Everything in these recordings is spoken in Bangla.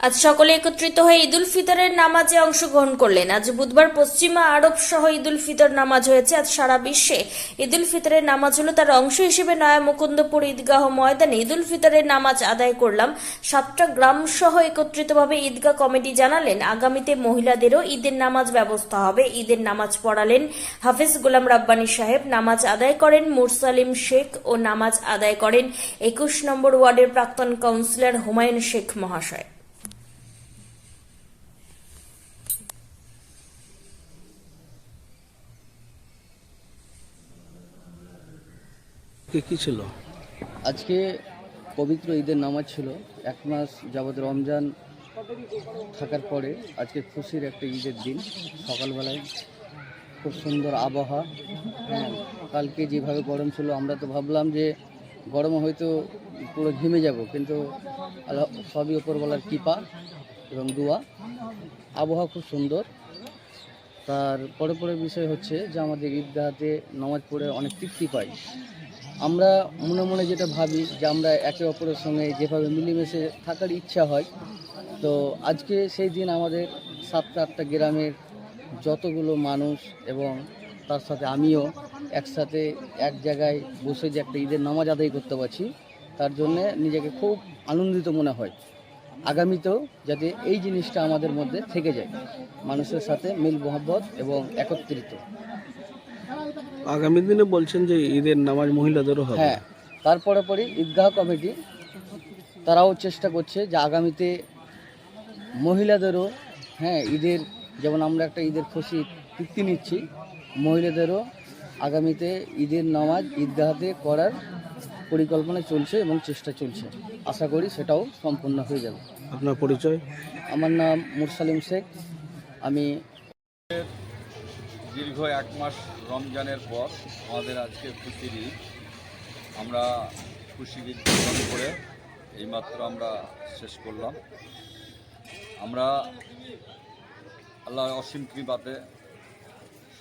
আজ সকলে একত্রিত হয়ে ঈদুল ফিতরের নামাজে অংশগ্রহণ করলেন। আজ বুধবার পশ্চিমা আরব সহ ঈদুল ফিতর নামাজ হয়েছে আজ সারা বিশ্বে। ঈদুল ফিতরের নামাজ হলো তার অংশ হিসেবে নয়া মুকুন্দপুর ঈদগাহ ময়দানে ঈদুল ফিতরের নামাজ আদায় করলাম। সাতটা গ্রাম সহ একত্রিতভাবে ঈদগাহ কমিটি জানালেন, আগামীতে মহিলাদেরও ঈদের নামাজ ব্যবস্থা হবে। ঈদের নামাজ পড়ালেন হাফিজ গোলাম রাব্বানী সাহেব। নামাজ আদায় করেন মুরসালিম শেখ ও নামাজ আদায় করেন একুশ নম্বর ওয়ার্ডের প্রাক্তন কাউন্সিলর হুমায়ুন শেখ মহাশয়। কি ছিল? আজকে পবিত্র ঈদের নামাজ ছিল। এক মাস যাবৎ রমজান থাকার পরে আজকে খুশির একটা ঈদের দিন। সকালবেলায় খুব সুন্দর আবহাওয়া। হ্যাঁ কালকে যেভাবে গরম ছিল, আমরা তো ভাবলাম যে গরমে হয়তো পুরো ঘেমে যাব, কিন্তু আল্লাহ সবই ওপরবেলার কৃপা এবং দোয়া। আবহাওয়া খুব সুন্দর। তার পরে পরে বিষয় হচ্ছে যে আমাদের ঈদগাহাতে নামাজ পড়ে অনেক তৃপ্তি পাই। আমরা মনে মনে যেটা ভাবি যে আমরা একে অপরের সঙ্গে যেভাবে মিলেমিশে থাকার ইচ্ছা হয়, তো আজকে সেই দিন আমাদের সাতটা আটটা গ্রামের যতগুলো মানুষ এবং তার সাথে আমিও একসাথে এক জায়গায় বসে যে একটা ঈদের নামাজ আদায় করতে পারছি, তার জন্যে নিজেকে খুব আনন্দিত মনে হয়। আগামীতেও যাতে এই জিনিসটা আমাদের মধ্যে থেকে যায়, মানুষের সাথে মিল মোহব্বত এবং একত্রিত। আগামী দিনে বলছেন যে ঈদের নামাজ মহিলাদেরও হবে। হ্যাঁ তারপরে পরে ঈদগাহ কমিটি তারাও চেষ্টা করছে যে আগামীতে মহিলাদেরও হ্যাঁ ঈদের যেমন আমরা একটা ঈদের খুশি তৃপ্তি নিচ্ছি মহিলাদেরও আগামীতে ঈদের নামাজ ঈদগাহতে করার পরিকল্পনা চলছে এবং চেষ্টা চলছে। আশা করি সেটাও সম্পূর্ণ হয়ে যাবে। আপনার পরিচয়? আমার নাম মুরসালিম শেখ আমি দীর্ঘ এক মাস রমজানের পর আমাদের আজকে খুশির ঈদ। আমরা খুশির ঈদ পালন করে এইমাত্র আমরা শেষ করলাম। আমরা আল্লাহ অসীম কৃপাতে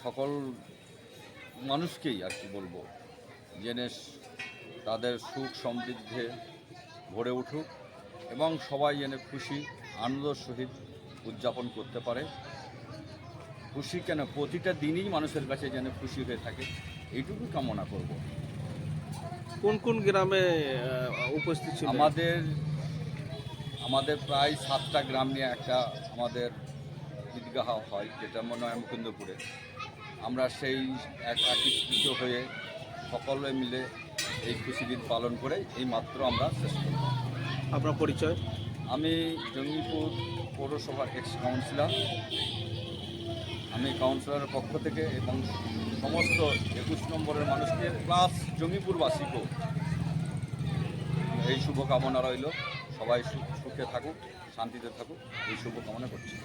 সকল মানুষকেই আর কি বলব, জেনে তাদের সুখ সমৃদ্ধে ভরে উঠুক এবং সবাই জেনে খুশি, আনন্দ সহিত উদযাপন করতে পারে। খুশি কেন? প্রতিটা দিনই মানুষের কাছে যেন খুশি হয়ে থাকে। এইটুকু কামনা করব। কোন কোন গ্রামে উপস্থিত ছিল আমাদের আমাদের প্রায় সাতটা গ্রাম নিয়ে একটা আমাদের ঈদগাহ হয় যেটা মনে হয় মুকুন্দপুরে। আমরা সেই এক একত্রিত হয়ে সকলে মিলে এই ঈদ পালন করে এই মাত্র আমরা শেষ করি আপনার পরিচয়? আমি জঙ্গিপুর পৌরসভার এক্স কাউন্সিলর আমি কাউন্সিলরের পক্ষ থেকে এবং সমস্ত একুশ নম্বরের মানুষকে প্লাস জমিপুরবাসীকেও এই শুভকামনা রইল। সবাই সুখে থাকুক, শান্তিতে থাকুক, এই শুভকামনা করছি।